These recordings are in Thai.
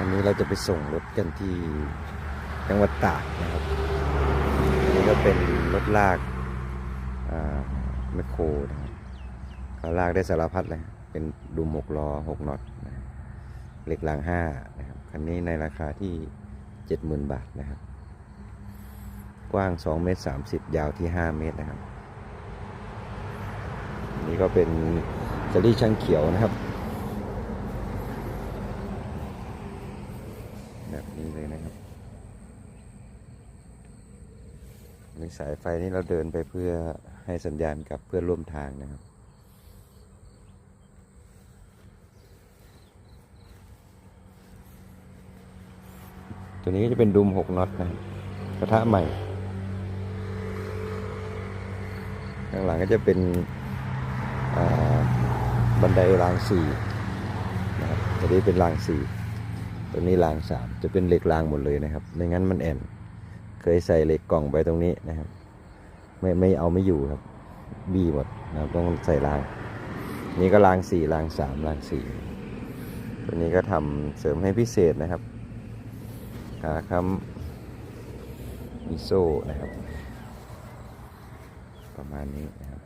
วันนี้เราจะไปส่งรถกันที่จังหวัดตากนะครับอันนี้ก็เป็นรถลากแมคโครนะครับเขาลากได้สารพัดเลยเป็นดุมหกล้อหกน็อตนะเหล็กรางห้านะครับคันนี้ในราคาที่เจ็ดหมื่นบาทนะครับ กว้าง2เมตร30ยาวที่5เมตรนะครับอันนี่ก็เป็นสลีช่างเขียวนะครับ แบบนี้เลยนะครับในสายไฟนี่เราเดินไปเพื่อให้สัญญาณกับเพื่อนร่วมทางนะครับ ตัวนี้จะเป็นดุม6น็อตนะครับกระทะใหม่ ข้างหลังก็จะเป็นบันไดรางสี่นะครับตัวนี้เป็นรางสี่ ตัวนี้รางสามจะเป็นเหล็กรางหมดเลยนะครับไม่งั้นมันแอนเคยใส่เหล็กกล่องไปตรงนี้นะครับ ไม่ไม่เอาไม่อยู่ครับ บีหมดนะครับต้องใส่ราง นี่ก็รางสี่รางสามรางสี่ตัวนี้ก็ทำเสริมให้พิเศษนะครับขาค้ำมีโซ่นะครับ ประมาณนี้นะครับ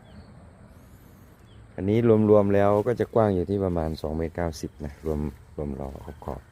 อันนี้รวมๆแล้วก็จะกว้างอยู่ที่ประมาณ2เมตร90นะรวมรวมล้อขอบขอบ